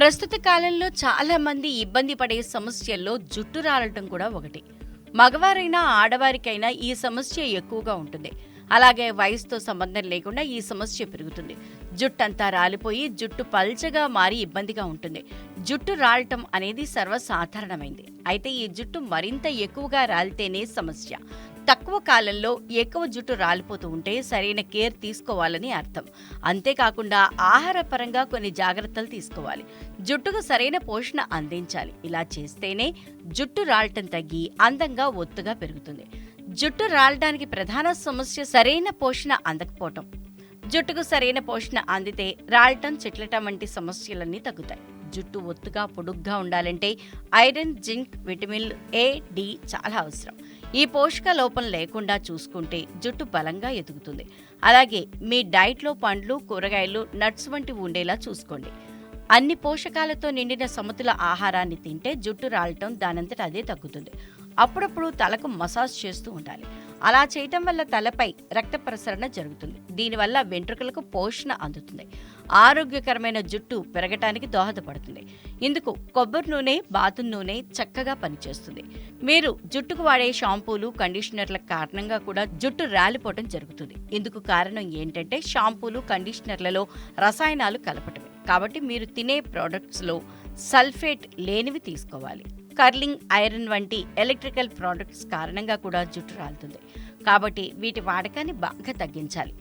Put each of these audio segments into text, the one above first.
ప్రస్తుత కాలంలో చాలా మంది ఇబ్బంది పడే సమస్యల్లో జుట్టు రాలటం కూడా ఒకటి. మగవారైనా ఆడవారికైనా ఈ సమస్య ఎక్కువగా ఉంటుంది. అలాగే వయసుతో సంబంధం లేకుండా ఈ సమస్య పెరుగుతుంది. జుట్టంతా రాలిపోయి జుట్టు పల్చగా మారి ఇబ్బందిగా ఉంటుంది. జుట్టు రాలటం అనేది సర్వసాధారణమైంది. అయితే ఈ జుట్టు మరింత ఎక్కువగా రాలితేనే సమస్య. తక్కువ కాలంలో ఎక్కువ జుట్టు రాలిపోతూ ఉంటే సరైన కేర్ తీసుకోవాలని అర్థం. అంతేకాకుండా ఆహారపరంగా కొన్ని జాగ్రత్తలు తీసుకోవాలి. జుట్టుకు సరైన పోషణ అందించాలి. ఇలా చేస్తేనే జుట్టు రాలటం తగ్గి అందంగా ఒత్తుగా పెరుగుతుంది. జుట్టు రాలడానికి ప్రధాన సమస్య సరైన పోషణ అందకపోవటం. జుట్టుకు సరైన పోషణ అందితే రాలటం చిట్లటం వంటి సమస్యలన్నీ తగ్గుతాయి. జుట్టు ఒత్తుగా పొడుగ్గా ఉండాలంటే iron zinc vitamin A D చాలా అవసరం. ఈ పోషక లోపం లేకుండా చూసుకుంటే జుట్టు బలంగా ఎదుగుతుంది. అలాగే మీ డైట్లో పండ్లు కూరగాయలు నట్స్ వంటివి ఉండేలా చూసుకోండి. అన్ని పోషకాలతో నిండిన సమతుల ఆహారాన్ని తింటే జుట్టు రాలటం దానంతట అదే తగ్గుతుంది. అప్పుడప్పుడు తలకు మసాజ్ చేస్తూ ఉండాలి. అలా చేయటం వల్ల తలపై రక్త ప్రసరణ జరుగుతుంది. దీనివల్ల వెంట్రుకలకు పోషణ అందుతుంది. ఆరోగ్యకరమైన జుట్టు పెరగటానికి దోహదపడుతుంది. ఇందుకు కొబ్బరి నూనె బాతు నూనె చక్కగా పనిచేస్తుంది. మీరు జుట్టుకు వాడే షాంపూలు కండిషనర్ల కారణంగా కూడా జుట్టు రాలిపోవటం జరుగుతుంది. ఇందుకు కారణం ఏంటంటే షాంపూలు కండిషనర్లలో రసాయనాలు కలపటమే. కాబట్టి మీరు తినే ప్రోడక్ట్స్లో సల్ఫేట్ లేనివి తీసుకోవాలి. కర్లింగ్ ఐరన్ వంటి ఎలక్ట్రికల్ ప్రోడక్ట్స్ కారణంగా కూడా జుట్టు రాలుతుంది. కాబట్టి వీటి వాడకాన్ని బాగా తగ్గించాలి.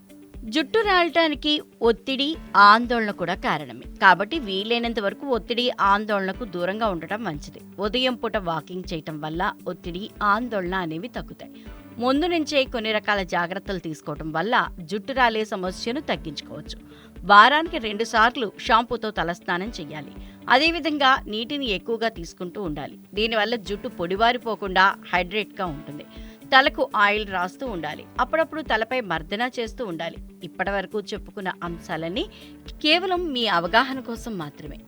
జుట్టు రాలటానికి ఒత్తిడి ఆందోళన కూడా కారణమే. కాబట్టి వీలైనంత వరకు ఒత్తిడి ఆందోళనకు దూరంగా ఉండటం మంచిది. ఉదయం పూట వాకింగ్ చేయటం వల్ల ఒత్తిడి ఆందోళన అనేవి తగ్గుతాయి. ముందు నుంచే కొన్ని రకాల జాగ్రత్తలు తీసుకోవటం వల్ల జుట్టు రాలే సమస్యను తగ్గించుకోవచ్చు. వారానికి రెండు సార్లు షాంపూతో తలస్నానం చేయాలి అదేవిధంగా నీటిని ఎక్కువగా తీసుకుంటూ ఉండాలి. దీనివల్ల జుట్టు పొడివారిపోకుండా హైడ్రేట్గా ఉంటుంది. తలకు ఆయిల్ రాస్తూ ఉండాలి. అప్పుడప్పుడు తలపై మర్దన చేస్తూ ఉండాలి. ఇప్పటి వరకు చెప్పుకున్న అంశాలన్నీ కేవలం మీ అవగాహన కోసం మాత్రమే.